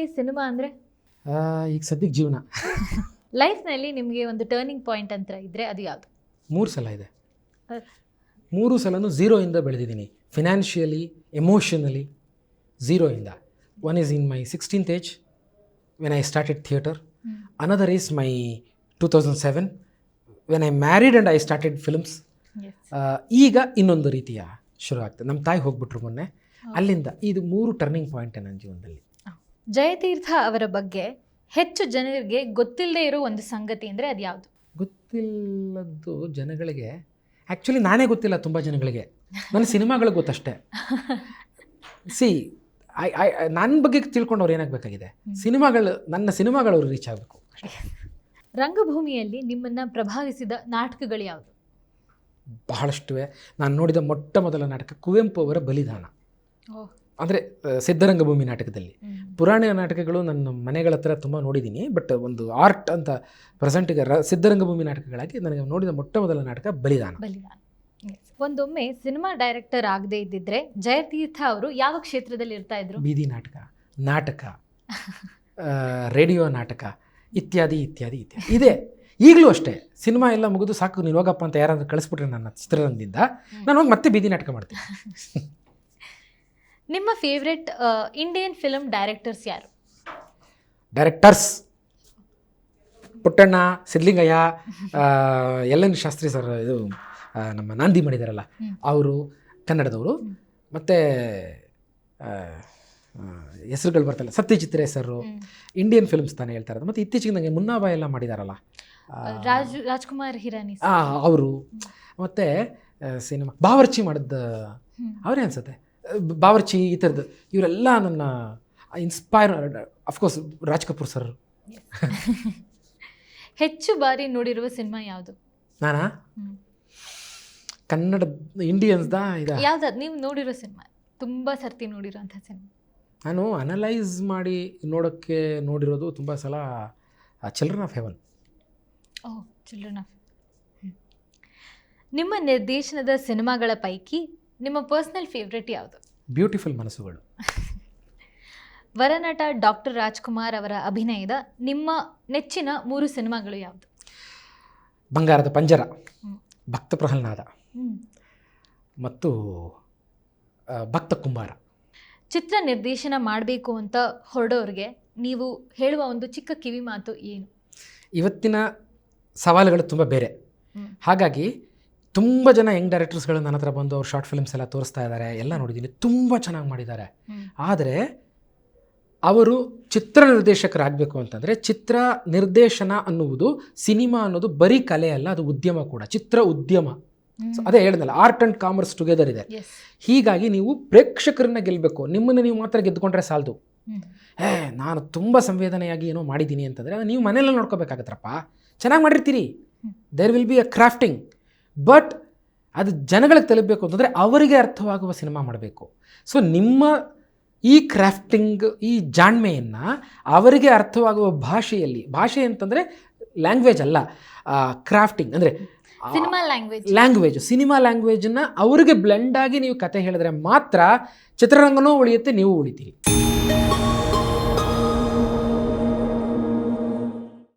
ನಿಮಗೆ ಸಿನಿಮಾ ಅಂದರೆ? ಈಗ ಸದ್ಯಕ್ಕೆ ಜೀವನ. ಲೈಫ್ನಲ್ಲಿ ನಿಮಗೆ ಒಂದು ಟರ್ನಿಂಗ್ ಪಾಯಿಂಟ್ ಅಂತ ಇದ್ದರೆ ಅದು ಯಾವುದು? ಮೂರು ಸಲ ಇದೆ. ಮೂರು ಸಲನೂ ಝೀರೋಯಿಂದ ಬೆಳೆದಿದ್ದೀನಿ. Financially emotionally ಝೀರೋಯಿಂದ one is in my sixteenth age when I started theatre another is my two thousand seven when I married and I started films ಈಗ ಇನ್ನೊಂದು ರೀತಿಯ ಶುರು ಆಗ್ತದೆ ನಮ್ಮ ತಾಯಿ ಹೋಗ್ಬಿಟ್ರು ಮೊನ್ನೆ. ಅಲ್ಲಿಂದ ಇದು ಮೂರು ಟರ್ನಿಂಗ್ ಪಾಯಿಂಟ್ ನನ್ನ ಜೀವನದಲ್ಲಿ. ಜಯತೀರ್ಥ ಅವರ ಬಗ್ಗೆ ಹೆಚ್ಚು ಜನರಿಗೆ ಗೊತ್ತಿಲ್ಲದೆ ಇರೋ ಒಂದು ಸಂಗತಿ ಅಂದರೆ ಅದು ಯಾವುದು ಗೊತ್ತಿಲ್ಲದ್ದು ಜನಗಳಿಗೆ ಆ್ಯಕ್ಚುಲಿ ನಾನೇ ಗೊತ್ತಿಲ್ಲ ತುಂಬ ಜನಗಳಿಗೆ. ನನ್ನ ಸಿನಿಮಾಗಳು ಗೊತ್ತಷ್ಟೇ. ಸಿ ಐ ಐ ನನ್ನ ಬಗ್ಗೆ ತಿಳ್ಕೊಂಡವ್ರು ಏನಾಗಬೇಕಾಗಿದೆ? ಸಿನಿಮಾಗಳು ನನ್ನ ಸಿನಿಮಾಗಳು ಅವ್ರಿಗೆ ರೀಚ್ ಆಗಬೇಕು. ರಂಗಭೂಮಿಯಲ್ಲಿ ನಿಮ್ಮನ್ನು ಪ್ರಭಾವಿಸಿದ ನಾಟಕಗಳು ಯಾವುದು? ಬಹಳಷ್ಟುವೆ. ನಾನು ನೋಡಿದ ಮೊಟ್ಟ ಮೊದಲ ನಾಟಕ ಕುವೆಂಪು ಅವರ ಬಲಿದಾನ. ಅಂದರೆ ಸಿದ್ಧರಂಗಭೂಮಿ ನಾಟಕದಲ್ಲಿ. ಪುರಾಣ ನಾಟಕಗಳು ನನ್ನ ಮನೆಗಳ ಹತ್ರ ತುಂಬ ನೋಡಿದ್ದೀನಿ ಬಟ್ ಒಂದು ಆರ್ಟ್ ಅಂತ ಪ್ರೆಸೆಂಟಿಗೆ ರ ಸಿದ್ಧರಂಗಭೂಮಿ ನಾಟಕಗಳಾಗಿ ನನಗೆ ನೋಡಿದ ಮೊಟ್ಟ ಮೊದಲ ನಾಟಕ ಬಲಿದಾನ. ಬಲಿದಾನ. ಒಂದೊಮ್ಮೆ ಸಿನಿಮಾ ಡೈರೆಕ್ಟರ್ ಆಗದೆ ಇದ್ದಿದ್ರೆ ಜಯತೀರ್ಥ ಅವರು ಯಾವ ಕ್ಷೇತ್ರದಲ್ಲಿ ಇರ್ತಾ ಇದ್ರು? ಬೀದಿ ನಾಟಕ ನಾಟಕ ರೇಡಿಯೋ ನಾಟಕ ಇತ್ಯಾದಿ ಇತ್ಯಾದಿ ಇತ್ಯಾದಿ. ಇದೆ. ಈಗಲೂ ಅಷ್ಟೇ. ಸಿನಿಮಾ ಎಲ್ಲ ಮುಗಿದು ಸಾಕು ನೀನು ಹೋಗಪ್ಪ ಅಂತ ಯಾರಾದರೂ ಕಳಿಸ್ಬಿಟ್ರೆ ನನ್ನ ಚಿತ್ರರಂಗದಿಂದ ನಾನು ಹೋಗಿ ಮತ್ತೆ ಬೀದಿ ನಾಟಕ ಮಾಡ್ತೀನಿ. ನಿಮ್ಮ ಫೇವ್ರೆಟ್ ಇಂಡಿಯನ್ ಫಿಲಮ್ ಡೈರೆಕ್ಟರ್ಸ್ ಯಾರು? ಡೈರೆಕ್ಟರ್ಸ್ ಪುಟ್ಟಣ್ಣ ಸಿದ್ಲಿಂಗಯ್ಯ ಎಲ್ಲನ್ ಎಲ್ ಎನ್ ಶಾಸ್ತ್ರಿ ಸರ್ ಇದು ಆ, ನಮ್ಮ ನಾಂದಿ ಮಾಡಿದಾರಲ್ಲ ಅವರು ಕನ್ನಡದವರು. ಮತ್ತು ಹೆಸರುಗಳು ಬರ್ತಲ್ಲ ಸತ್ಯಜಿತ್ ರೇ ಸರ್ ಇಂಡಿಯನ್ ಫಿಲ್ಮ್ಸ್ ತಾನೇ ಹೇಳ್ತಾ ಇರೋದು. ಮತ್ತು ಇತ್ತೀಚೆಗೆ ನನಗೆ ಮುನ್ನಾಬಾಯ್ ಎಲ್ಲ ಮಾಡಿದಾರಲ್ಲ ರಾಜ್ ರಾಜ್ಕುಮಾರ್ ಹಿರಾನಿ ಅವರು. ಮತ್ತು ಸಿನಿಮಾ ಬಾವರ್ಚಿ ಮಾಡಿದ್ದ. ಅವರೇ ಅನ್ಸುತ್ತೆ? ಬಾವರ್ಚಿ ಈ ಥರದ್ದು. ಇವರೆಲ್ಲ ನನ್ನ inspire of course Raj Kapoor sir ಹೆಚ್ಚು ಬಾರಿ ನೋಡಿರುವ ಸಿನಿಮಾ ಯಾವುದು? ನಾನಾ. ಕನ್ನಡ ಇಂಡಿಯನ್ಸ್ದ ಇದು. ಯಾವ್ದು? ನೀವು ನೋಡಿರೋ ಸಿನಿಮಾ? ತುಂಬ ಸರ್ತಿ ನೋಡಿರೋಂಥ ಸಿನಿಮಾ. ನಾನು ಅನಲೈಸ್ ಮಾಡಿ ನೋಡೋಕ್ಕೆ ನೋಡಿರೋದು ತುಂಬ ಸಲ children of heaven oh children of ನಿಮ್ಮ ನಿರ್ದೇಶನದ ಸಿನಿಮಾಗಳ ಪೈಕಿ ನಿಮ್ಮ ಪರ್ಸ್ನಲ್ ಫೇವ್ರೆಟ್ ಯಾವುದು? ಬ್ಯೂಟಿಫುಲ್ ಮನಸ್ಸುಗಳು. ವರನಟ ಡಾಕ್ಟರ್ ರಾಜ್ಕುಮಾರ್ ಅವರ ಅಭಿನಯದ ನಿಮ್ಮ ನೆಚ್ಚಿನ ಮೂರು ಸಿನಿಮಾಗಳು ಯಾವುದು? ಬಂಗಾರದ ಪಂಜರ ಭಕ್ತ ಪ್ರಹ್ಲಾದ ಮತ್ತು ಆ, ಭಕ್ತ ಕುಂಬಾರ. ಚಿತ್ರ ನಿರ್ದೇಶನ ಮಾಡಬೇಕು ಅಂತ ಹೊರಡೋರಿಗೆ ನೀವು ಹೇಳುವ ಒಂದು ಚಿಕ್ಕ ಕಿವಿ ಮಾತು ಏನು? ಇವತ್ತಿನ ಸವಾಲುಗಳು ತುಂಬ ಬೇರೆ. ಹಾಗಾಗಿ ತುಂಬ ಜನ ಯಂಗ್ ಡೈರೆಕ್ಟರ್ಸ್ಗಳು ನನ್ನ ಹತ್ರ ಬಂದು ಅವ್ರು ಶಾರ್ಟ್ ಫಿಲ್ಮ್ಸ್ ಎಲ್ಲ ತೋರಿಸ್ತಾ ಇದ್ದಾರೆ ಎಲ್ಲ ನೋಡಿದ್ದೀನಿ. ತುಂಬ ಚೆನ್ನಾಗಿ ಮಾಡಿದ್ದಾರೆ. ಆದರೆ ಅವರು ಚಿತ್ರ ನಿರ್ದೇಶಕರಾಗಬೇಕು ಅಂತಂದರೆ ಚಿತ್ರ ನಿರ್ದೇಶನ ಅನ್ನುವುದು ಸಿನಿಮಾ ಅನ್ನೋದು ಬರೀ ಕಲೆ ಅಲ್ಲ ಅದು ಉದ್ಯಮ ಕೂಡ ಚಿತ್ರ ಉದ್ಯಮ. ಸೊ ಅದೇ ಹೇಳಿದ್ನಲ್ಲ ಆರ್ಟ್ ಆ್ಯಂಡ್ ಕಾಮರ್ಸ್ ಟುಗೆದರ್ ಇದೆ. ಹೀಗಾಗಿ ನೀವು ಪ್ರೇಕ್ಷಕರನ್ನ ಗೆಲ್ಲಬೇಕು ನಿಮ್ಮನ್ನು ನೀವು ಮಾತ್ರ ಗೆದ್ದುಕೊಂಡ್ರೆ ಸಾಲದು. ಏ ನಾನು ತುಂಬ ಸಂವೇದನೆಯಾಗಿ ಏನೋ ಮಾಡಿದ್ದೀನಿ ಅಂತಂದರೆ ನೀವು ಮನೆಯಲ್ಲೇ ನೋಡ್ಕೋಬೇಕಾಗತ್ತಪ್ಪ ಚೆನ್ನಾಗಿ ಮಾಡಿರ್ತೀರಿ. There will be a crafting but ಅದು ಜನಗಳಿಗೆ ತಲುಪಬೇಕು ಅಂತಂದರೆ ಅವರಿಗೆ ಅರ್ಥವಾಗುವ ಸಿನಿಮಾ ಮಾಡಬೇಕು. ಸೊ ನಿಮ್ಮ ಈ ಕ್ರಾಫ್ಟಿಂಗ್ ಈ ಜಾಣ್ಮೆಯನ್ನು ಅವರಿಗೆ ಅರ್ಥವಾಗುವ ಭಾಷೆಯಲ್ಲಿ ಭಾಷೆ ಅಂತಂದರೆ ಲ್ಯಾಂಗ್ವೇಜ್ ಅಲ್ಲ ಕ್ರಾಫ್ಟಿಂಗ್ ಅಂದರೆ ಸಿನಿಮಾ ಲ್ಯಾಂಗ್ವೇಜ್ ಲ್ಯಾಂಗ್ವೇಜ್ ಸಿನಿಮಾ ಲ್ಯಾಂಗ್ವೇಜನ್ನು ಅವರಿಗೆ ಬ್ಲೆಂಡ್ ಆಗಿ ನೀವು ಕತೆ ಹೇಳಿದ್ರೆ ಮಾತ್ರ ಚಿತ್ರರಂಗನೂ ಉಳಿಯುತ್ತೆ ನೀವು ಉಳಿತೀರಿ.